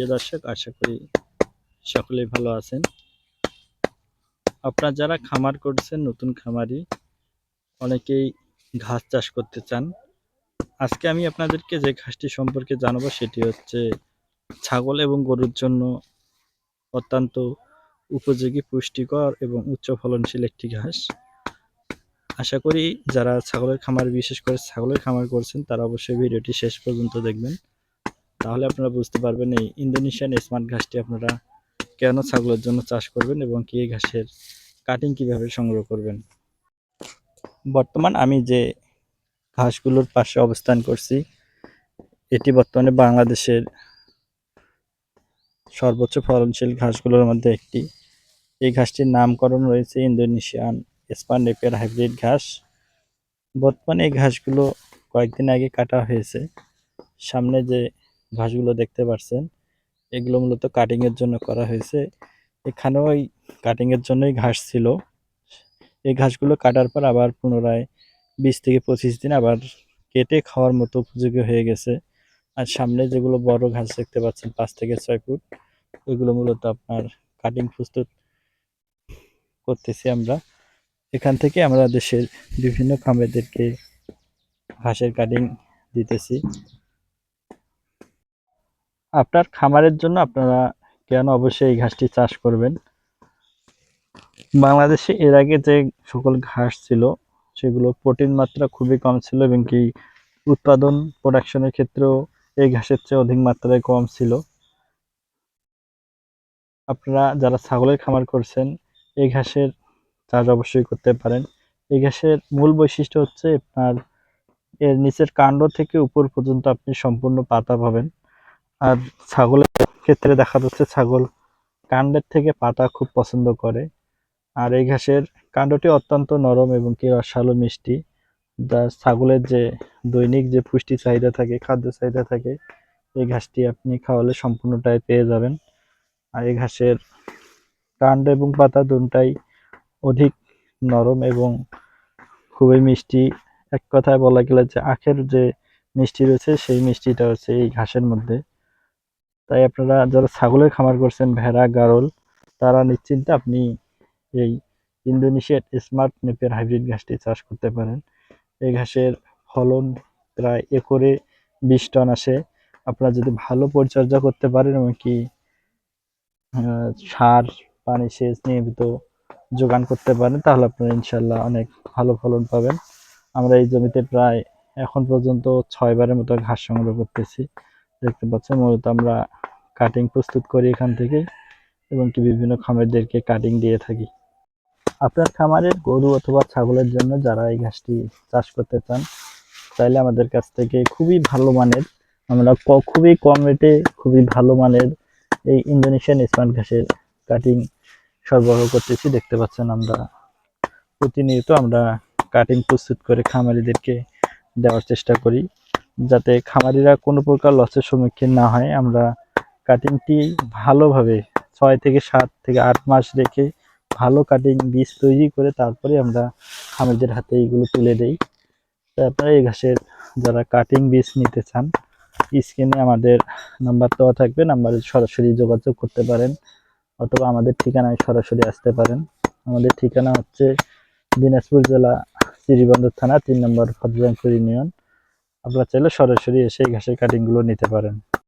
প্রিয় দর্শক, আশা করি সকলেই ভালো আছেন। আপনারা যারা খামার করছেন, নতুন খামারি, অনেকেই ঘাস চাষ করতে চান, আজকে আমি আপনাদেরকে যে ঘাসটি সম্পর্কে জানাব সেটি হচ্ছে ছাগল এবং গরুর জন্য অত্যন্ত উপযোগী, পুষ্টিকর এবং উচ্চ ফলনশীল একটি ঘাস। আশা করি যারা ছাগলের খামার, বিশেষ করে ছাগলের খামার করছেন, তারা অবশ্যই ভিডিওটি শেষ পর্যন্ত দেখবেন। তাহলে আপনারা বুঝতে পারবেন এই ইন্দোনেশিয়ান স্মার্ট ঘাসটি আপনারা কেন ছাগলের জন্য চাষ করবেন এবং কি এই ঘাসের কাটিং কীভাবে সংগ্রহ করবেন। বর্তমান আমি যে ঘাসগুলোর পাশে অবস্থান করছি, এটি বর্তমানে বাংলাদেশের সর্বোচ্চ ফলনশীল ঘাসগুলোর মধ্যে একটি। এই ঘাসটির নামকরণ রয়েছে ইন্দোনেশিয়ান স্পান নেপিয়ার হাইব্রিড ঘাস। বর্তমানে এই ঘাসগুলো কয়েকদিন আগে কাটা হয়েছে। সামনে যে ঘাসগুলো দেখতে পাচ্ছেন এগুলো মূলত কাটিংয়ের জন্য করা হয়েছে। এখানেও ওই কাটিংয়ের জন্যই ঘাস ছিল। এই ঘাসগুলো কাটার পর আবার পুনরায় বিশ থেকে পঁচিশ দিন আবার কেটে খাওয়ার মতো উপযোগী হয়ে গেছে। আর সামনে যেগুলো বড় ঘাস দেখতে পাচ্ছেন, পাঁচ থেকে ছয় ফুট, ওইগুলো মূলত আপনার কাটিং প্রস্তুত করতেছি আমরা। এখান থেকে আমরা দেশের বিভিন্ন খামারদেরকে ঘাসের কাটিং দিতেছি। আপনার খামারের জন্য আপনারা কেন অবশ্যই এই ঘাসটি চাষ করবেন? বাংলাদেশে এর আগে যে সকল ঘাস ছিল, সেগুলো প্রোটিন মাত্রা খুবই কম ছিল এবং কি উৎপাদন, প্রোডাকশনের ক্ষেত্রেও এই ঘাসের চেয়ে অধিক মাত্রায় কম ছিল। আপনারা যারা ছাগলের খামার করছেন, এই ঘাসের চাষ অবশ্যই করতে পারেন। এই ঘাসের মূল বৈশিষ্ট্য হচ্ছে আপনার, এর নিচের কাণ্ড থেকে উপর পর্যন্ত আপনি সম্পূর্ণ পাতা পাবেন। আর ছাগলের ক্ষেত্রে দেখা যাচ্ছে ছাগল কাণ্ডের থেকে পাতা খুব পছন্দ করে। আর এই ঘাসের কাণ্ডটি অত্যন্ত নরম এবং কি রসালো মিষ্টি। যা ছাগলের যে দৈনিক যে পুষ্টি চাহিদা থাকে, খাদ্য চাহিদা থাকে, এই ঘাসটি আপনি খাওয়ালে সম্পূর্ণটাই পেয়ে যাবেন। আর এই ঘাসের কাণ্ড এবং পাতা দুটাই অধিক নরম এবং খুবই মিষ্টি। এক কথায় বলা গেলে যে আখের যে মিষ্টি রয়েছে, সেই মিষ্টিটা হচ্ছে এই ঘাসের মধ্যে। তাই আপনারা যারা ছাগলের খামার করছেন, ভেড়া, গারল, তারা নিশ্চিন্তে আপনি এই ইন্দোনেশিয়ার স্মার্ট নেপের হাইব্রিড ঘাসটি চাষ করতে পারেন। এই ঘাসের ফলন প্রায় একরে বিশ টন আসে। আপনারা যদি ভালো পরিচর্যা করতে পারেন, এমনকি সার, পানি, সেচ নিয়মিত যোগান করতে পারেন, তাহলে আপনারা ইনশাল্লাহ অনেক ভালো ফলন পাবেন। আমরা এই জমিতে প্রায় এখন পর্যন্ত ছয়বারের মতো ঘাস সংগ্রহ করতেছি। দেখতে পাচ্ছেন, মূলত আমরা কাটিং প্রস্তুত করি এখান থেকে এবং কি বিভিন্ন খামারদেরকে কাটিং দিয়ে থাকি। আপনার খামারের গরু অথবা ছাগলের জন্য যারা এই ঘাসটি চাষ করতে চান চাইলে আমাদের কাছ থেকে খুবই ভালো মানের, আমরা খুবই কম রেটে খুবই ভালো মানের এই ইন্দোনেশিয়ান স্মার্ট ঘাসের কাটিং সরবরাহ করতেছি। দেখতে পাচ্ছেন আমরা প্রতিনিয়ত আমরা কাটিং প্রস্তুত করে খামারিদেরকে দেওয়ার চেষ্টা করি। যাতে খামারিরা কোনো প্রকার লসের সম্মুখীন না হয়, আমরা কাটিংটি ভালোভাবে ছয় থেকে সাত থেকে আট মাস রেখে ভালো কাটিং বীজ তৈরি করে তারপরে আমরা খামারিদের হাতে এইগুলো তুলে দেই। তাই আপনারা এই ঘাসের যারা কাটিং বীজ নিতে চান স্ক্রিনে আমাদের নাম্বার দেওয়া থাকবে নাম্বারে সরাসরি যোগাযোগ করতে পারেন অথবা আমাদের ঠিকানায় সরাসরি আসতে পারেন। আমাদের ঠিকানা হচ্ছে দিনাজপুর জেলা শ্রীবন্দর থানা, তিন নম্বর ফজলামপুর ইউনিয়ন। আপনারা চাইলে সরাসরি এসে ঘাসের কাটিংগুলো নিতে পারেন।